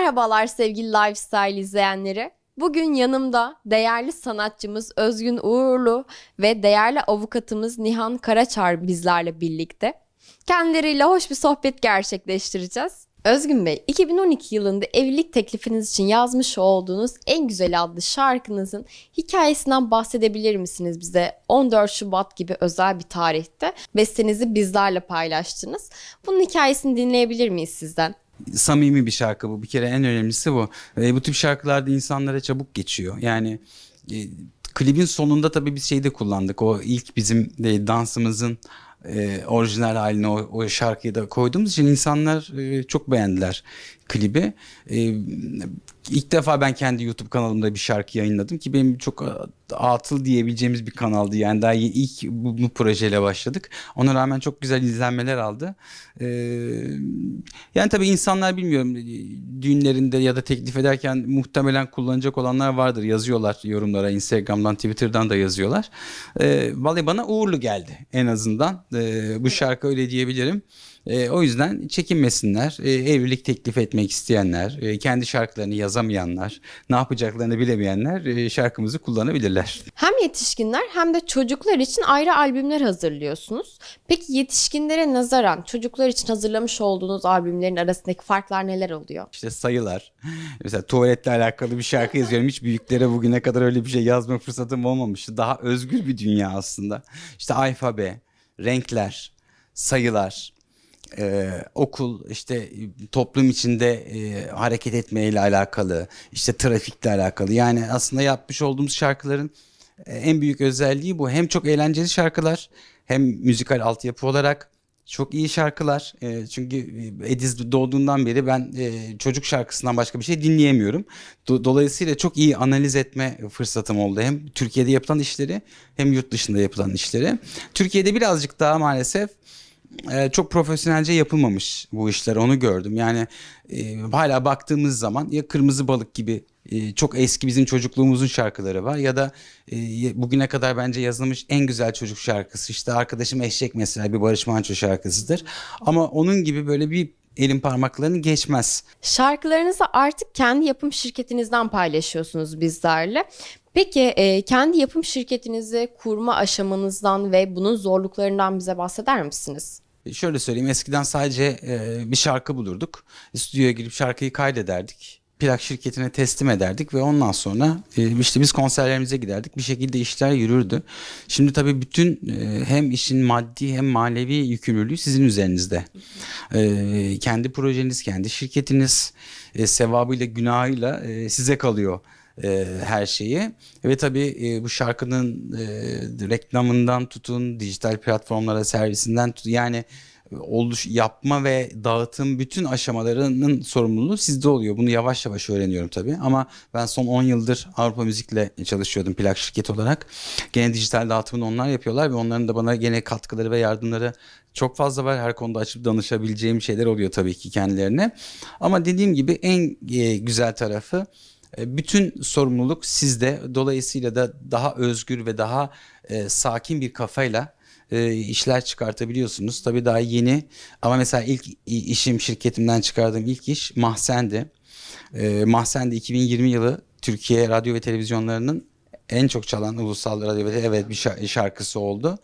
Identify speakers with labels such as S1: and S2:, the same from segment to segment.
S1: Merhabalar sevgili Lifestyle izleyenleri. Bugün yanımda değerli sanatçımız Özgün Uğurlu ve değerli avukatımız Nihan Karaçar bizlerle birlikte. Kendileriyle hoş bir sohbet gerçekleştireceğiz. Özgün Bey, 2012 yılında evlilik teklifiniz için yazmış olduğunuz En Güzel adlı şarkınızın hikayesinden bahsedebilir misiniz bize? 14 Şubat gibi özel bir tarihte bestenizi bizlerle paylaştınız. Bunun hikayesini dinleyebilir miyiz sizden?
S2: Samimi bir şarkı bu. Bir kere en önemlisi bu. E, bu tip şarkılarda insanlara çabuk geçiyor. Yani e, klibin sonunda tabii bir şey de kullandık. O ilk bizim de dansımızın e, orijinal haline o, o şarkıyı da koyduğumuz için insanlar e, çok beğendiler klibi. E, ilk defa ben kendi YouTube kanalımda bir şarkı yayınladım ki benim çok e, atıl diyebileceğimiz bir kanaldı. Yani daha ilk bu, bu projeyle başladık. Ona rağmen çok güzel izlenmeler aldı. E, yani tabii insanlar bilmiyorum düğünlerinde ya da teklif ederken muhtemelen kullanacak olanlar vardır. Yazıyorlar yorumlara Instagram'dan Twitter'dan da yazıyorlar. E, vallahi bana uğurlu geldi en azından. E, bu şarkı öyle diyebilirim. E, o yüzden çekinmesinler. E, evlilik teklif etmek isteyenler, e, kendi şarkılarını yazamayanlar, ne yapacaklarını bilemeyenler e, şarkımızı kullanabilirler.
S1: Hem yetişkinler hem de çocuklar için ayrı albümler hazırlıyorsunuz. Peki yetişkinlere nazaran çocuklar için hazırlamış olduğunuz albümlerin arasındaki farklar neler oluyor?
S2: İşte sayılar. Mesela tuvaletle alakalı bir şarkı yazıyorum. Hiç büyüklere bugüne kadar öyle bir şey yazma fırsatım olmamıştı. Daha özgür bir dünya aslında. İşte alfabe, renkler, sayılar, e, okul, işte toplum içinde e, hareket etmeyle alakalı, işte trafikle alakalı. Yani aslında yapmış olduğumuz şarkıların e, en büyük özelliği bu. Hem çok eğlenceli şarkılar, hem müzikal altyapı olarak çok iyi şarkılar. E, çünkü Ediz doğduğundan beri ben e, çocuk şarkısından başka bir şey dinleyemiyorum. Do- dolayısıyla çok iyi analiz etme fırsatım oldu. Hem Türkiye'de yapılan işleri hem yurt dışında yapılan işleri. Türkiye'de birazcık daha maalesef e, çok profesyonelce yapılmamış bu işler onu gördüm. Yani e, hala baktığımız zaman ya Kırmızı Balık gibi e, çok eski bizim çocukluğumuzun şarkıları var ya da e, bugüne kadar bence yazılmış en güzel çocuk şarkısı işte Arkadaşım Eşek mesela bir Barış Manço şarkısıdır. Ama onun gibi böyle bir elin parmaklarını geçmez.
S1: Şarkılarınızı artık kendi yapım şirketinizden paylaşıyorsunuz bizlerle. Peki e, kendi yapım şirketinizi kurma aşamanızdan ve bunun zorluklarından bize bahseder misiniz?
S2: E, Şöyle söyleyeyim eskiden sadece e, bir şarkı bulurduk. Stüdyoya girip şarkıyı kaydederdik. Plak şirketine teslim ederdik ve ondan sonra e, işte biz konserlerimize giderdik. Bir şekilde işler yürürdü. Şimdi tabii bütün e, hem işin maddi hem manevi yükümlülüğü sizin üzerinizde. E, kendi projeniz, kendi şirketiniz e, sevabıyla günahıyla e, size kalıyor e, her şeyi. Ve tabii e, bu şarkının e, reklamından tutun, dijital platformlara servisinden tutun yani oluş yapma ve dağıtım bütün aşamalarının sorumluluğu sizde oluyor. Bunu yavaş yavaş öğreniyorum tabii ama ben son 10 yıldır Avrupa Müzik'le çalışıyordum plak şirketi olarak. Gene dijital dağıtımını onlar yapıyorlar ve onların da bana gene katkıları ve yardımları çok fazla var. Her konuda açıp danışabileceğim şeyler oluyor tabii ki kendilerine. Ama dediğim gibi en e, güzel tarafı bütün sorumluluk sizde. Dolayısıyla da daha özgür ve daha e, sakin bir kafayla e, işler çıkartabiliyorsunuz. Tabii daha yeni ama mesela ilk işim şirketimden çıkardığım ilk iş Mahsen'di. E, Mahsen'de 2020 yılı Türkiye radyo ve televizyonlarının en çok çalan ulusal radyo ve evet bir şa- şarkısı oldu.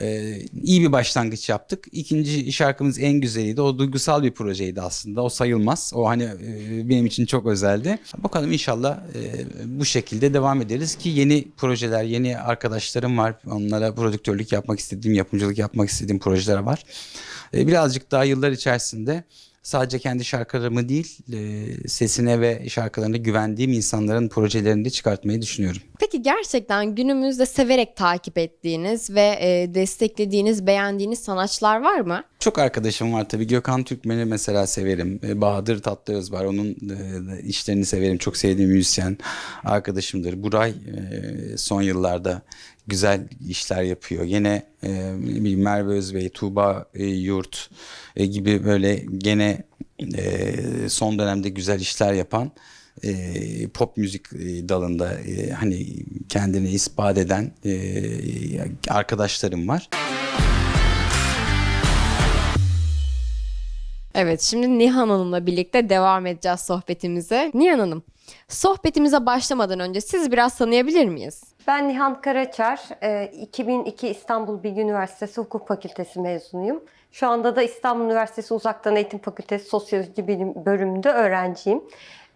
S2: Ee, iyi bir başlangıç yaptık. İkinci şarkımız en güzeliydi. O duygusal bir projeydi aslında. O sayılmaz. O hani e, benim için çok özeldi. Bakalım inşallah e, bu şekilde devam ederiz ki yeni projeler, yeni arkadaşlarım var. Onlara prodüktörlük yapmak istediğim, yapımcılık yapmak istediğim projeler var. E, birazcık daha yıllar içerisinde sadece kendi şarkılarımı değil, sesine ve şarkılarına güvendiğim insanların projelerini de çıkartmayı düşünüyorum.
S1: Peki gerçekten günümüzde severek takip ettiğiniz ve e, desteklediğiniz, beğendiğiniz sanatçılar var mı?
S2: Çok arkadaşım var tabii. Gökhan Türkmen'i mesela severim. E, Bahadır Tatlıöz var. Onun e, işlerini severim. Çok sevdiğim müzisyen arkadaşımdır. Buray e, son yıllarda güzel işler yapıyor. Yine e, bir Merve Özbey, Tuğba e, Yurt e, gibi böyle gene e, son dönemde güzel işler yapan e, pop müzik e, dalında e, hani kendini ispat eden e, arkadaşlarım var.
S1: Evet şimdi Nihan Hanım'la birlikte devam edeceğiz sohbetimize. Nihan Hanım sohbetimize başlamadan önce siz biraz tanıyabilir miyiz?
S3: Ben Nihan Karaçar, e, 2002 İstanbul Bilgi Üniversitesi Hukuk Fakültesi mezunuyum. Şu anda da İstanbul Üniversitesi Uzaktan Eğitim Fakültesi Sosyoloji Bilim bölümünde öğrenciyim.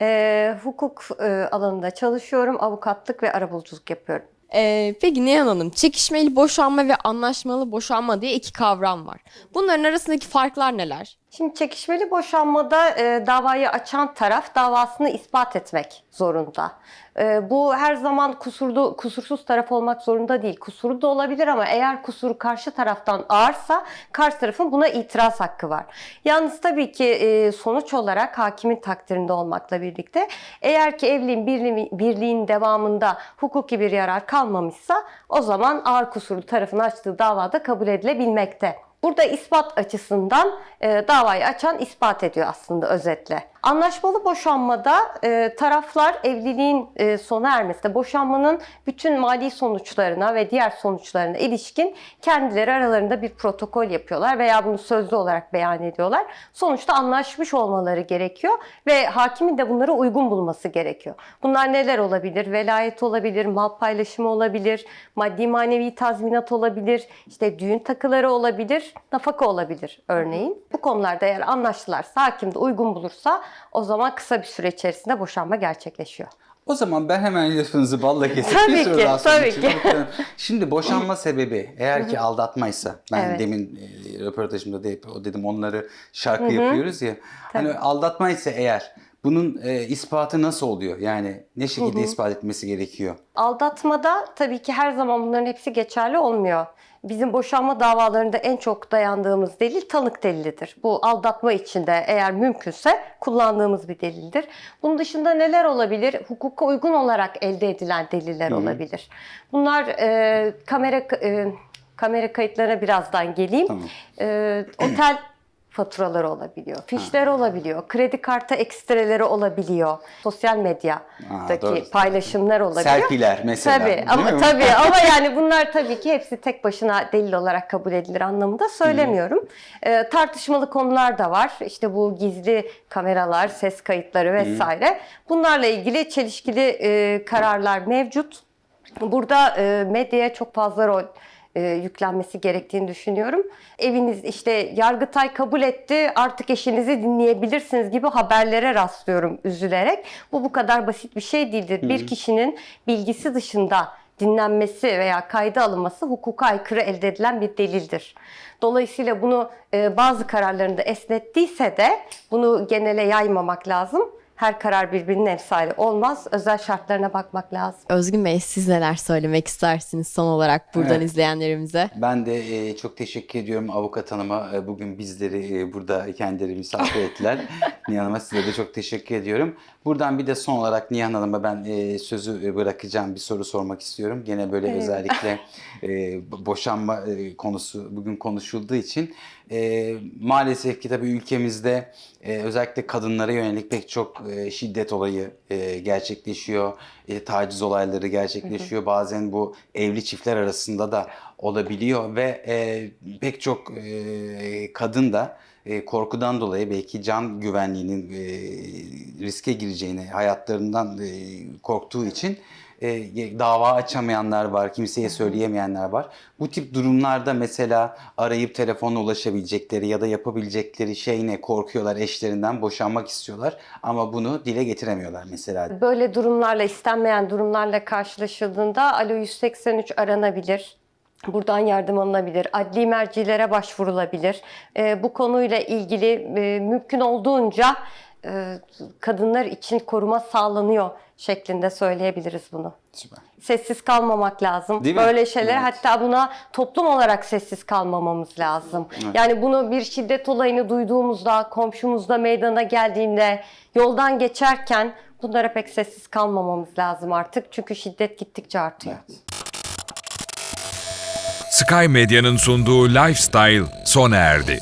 S3: E, hukuk e, alanında çalışıyorum, avukatlık ve arabuluculuk yapıyorum.
S1: Ee, peki Nihan Hanım çekişmeli boşanma ve anlaşmalı boşanma diye iki kavram var. Bunların arasındaki farklar neler?
S3: Şimdi çekişmeli boşanmada e, davayı açan taraf davasını ispat etmek zorunda. E, bu her zaman kusurlu, kusursuz taraf olmak zorunda değil. Kusuru da olabilir ama eğer kusuru karşı taraftan ağırsa karşı tarafın buna itiraz hakkı var. Yalnız tabii ki e, sonuç olarak hakimin takdirinde olmakla birlikte eğer ki evliliğin birliğin, birliğin devamında hukuki bir yarar kalmamışsa o zaman ağır kusurlu tarafın açtığı davada kabul edilebilmekte. Burada ispat açısından e, davayı açan ispat ediyor aslında özetle. Anlaşmalı boşanmada e, taraflar evliliğin e, sona ermesine, boşanmanın bütün mali sonuçlarına ve diğer sonuçlarına ilişkin kendileri aralarında bir protokol yapıyorlar veya bunu sözlü olarak beyan ediyorlar. Sonuçta anlaşmış olmaları gerekiyor ve hakimin de bunları uygun bulması gerekiyor. Bunlar neler olabilir? Velayet olabilir, mal paylaşımı olabilir, maddi manevi tazminat olabilir, işte düğün takıları olabilir, nafaka olabilir örneğin. Bu konularda eğer anlaştılarsa, hakim de uygun bulursa o zaman kısa bir süre içerisinde boşanma gerçekleşiyor.
S2: O zaman ben hemen lafınızı balla kesip
S3: Tabii
S2: bir soru
S3: ki,
S2: daha
S3: tabii ki.
S2: Şimdi boşanma sebebi eğer ki aldatmaysa ben
S3: Evet.
S2: demin e, röportajımda da hep o dedim onları şarkı yapıyoruz ya. Hani aldatmaysa eğer bunun e, ispatı nasıl oluyor? Yani ne şekilde ispat etmesi gerekiyor?
S3: Aldatmada tabii ki her zaman bunların hepsi geçerli olmuyor. Bizim boşanma davalarında en çok dayandığımız delil tanık delilidir. Bu aldatma içinde eğer mümkünse kullandığımız bir delildir. Bunun dışında neler olabilir? Hukuka uygun olarak elde edilen deliller olabilir. Bunlar e, kamera e, kamera kayıtlarına birazdan geleyim.
S2: Tamam.
S3: E, otel faturaları olabiliyor, fişler olabiliyor, kredi kartı ekstreleri olabiliyor, sosyal medyadaki
S2: doğru.
S3: paylaşımlar olabiliyor.
S2: Selfiler mesela.
S3: Tabii ama
S2: mi?
S3: tabii ama yani bunlar tabii ki hepsi tek başına delil olarak kabul edilir anlamında söylemiyorum. Ee, tartışmalı konular da var. İşte bu gizli kameralar, ses kayıtları vesaire. Bunlarla ilgili çelişkili e, kararlar mevcut. Burada e, medyaya çok fazla rol e, yüklenmesi gerektiğini düşünüyorum. Eviniz işte Yargıtay kabul etti artık eşinizi dinleyebilirsiniz gibi haberlere rastlıyorum üzülerek. Bu bu kadar basit bir şey değildir. Bir kişinin bilgisi dışında dinlenmesi veya kayda alınması hukuka aykırı elde edilen bir delildir. Dolayısıyla bunu e, bazı kararlarında esnettiyse de bunu genele yaymamak lazım. Her karar birbirinin emsali olmaz. Özel şartlarına bakmak lazım.
S1: Özgün Bey siz neler söylemek istersiniz son olarak buradan
S2: Evet.
S1: izleyenlerimize?
S2: Ben de e, çok teşekkür ediyorum avukat hanıma. E, bugün bizleri e, burada kendileri misafir ettiler. Nihan Hanım'a size de çok teşekkür ediyorum. Buradan bir de son olarak Nihan Hanım'a ben e, sözü e, bırakacağım bir soru sormak istiyorum. Gene böyle özellikle e, bo- boşanma e, konusu bugün konuşulduğu için e, maalesef ki tabii ülkemizde e, özellikle kadınlara yönelik pek çok e, şiddet olayı e, gerçekleşiyor. E, taciz olayları gerçekleşiyor. Bazen bu evli çiftler arasında da olabiliyor ve e, pek çok e, kadın da e, korkudan dolayı belki can güvenliğinin e, riske gireceğini hayatlarından e, korktuğu için e, dava açamayanlar var, kimseye söyleyemeyenler var. Bu tip durumlarda mesela arayıp telefonla ulaşabilecekleri ya da yapabilecekleri şey ne? Korkuyorlar eşlerinden boşanmak istiyorlar ama bunu dile getiremiyorlar mesela.
S3: Böyle durumlarla, istenmeyen durumlarla karşılaşıldığında Alo 183 aranabilir. Buradan yardım alınabilir. Adli mercilere başvurulabilir. Ee, bu konuyla ilgili e, mümkün olduğunca e, kadınlar için koruma sağlanıyor şeklinde söyleyebiliriz bunu.
S2: Süper.
S3: Sessiz kalmamak lazım.
S2: Değil mi?
S3: Böyle şeyler
S2: Evet.
S3: hatta buna toplum olarak sessiz kalmamamız lazım. Yani bunu bir şiddet olayını duyduğumuzda, komşumuzda meydana geldiğinde, yoldan geçerken bunlara pek sessiz kalmamamız lazım artık. Çünkü şiddet gittikçe artıyor.
S2: Evet.
S4: Sky Medya'nın sunduğu Lifestyle sona erdi.